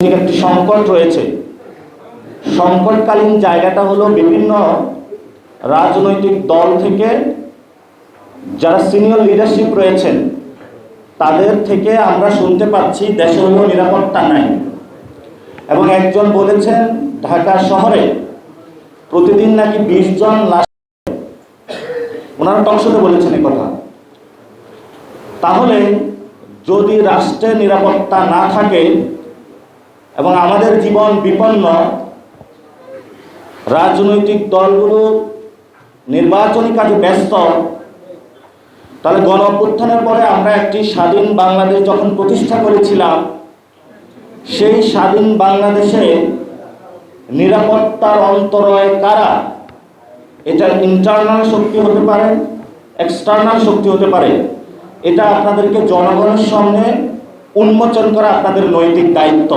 একটি সংকট রয়েছে। সংকটকালীন জায়গাটা হলো বিভিন্ন রাজনৈতিক দল থেকে যারা সিনিয়র লিডারশিপ রয়েছেন, তাদের থেকে আমরা শুনতে পাচ্ছি দেশে হলো নিরাপত্তা নাই। এবং একজন বলেছেন, ঢাকা শহরে প্রতিদিন নাকি বিশ জন লাশ ওনারা টকশোতে বলেছেন কথা। তাহলে যদি রাষ্ট্রের নিরাপত্তা না থাকে এবং আমাদের জীবন বিপন্ন, রাজনৈতিক দলগুলো নির্বাচনী কাজে ব্যস্ত, তাহলে গণ অভ্যুত্থানের পরে আমরা একটি স্বাধীন বাংলাদেশ যখন প্রতিষ্ঠা করেছিলাম, সেই স্বাধীন বাংলাদেশে নিরাপত্তার অন্তরয় কারা? এটা ইন্টারনাল শক্তি হতে পারে এক্সটার্নাল শক্তি হতে পারে। এটা আপনাদেরকে জনগণের সামনে উন্মোচন করা আপনাদের নৈতিক দায়িত্ব।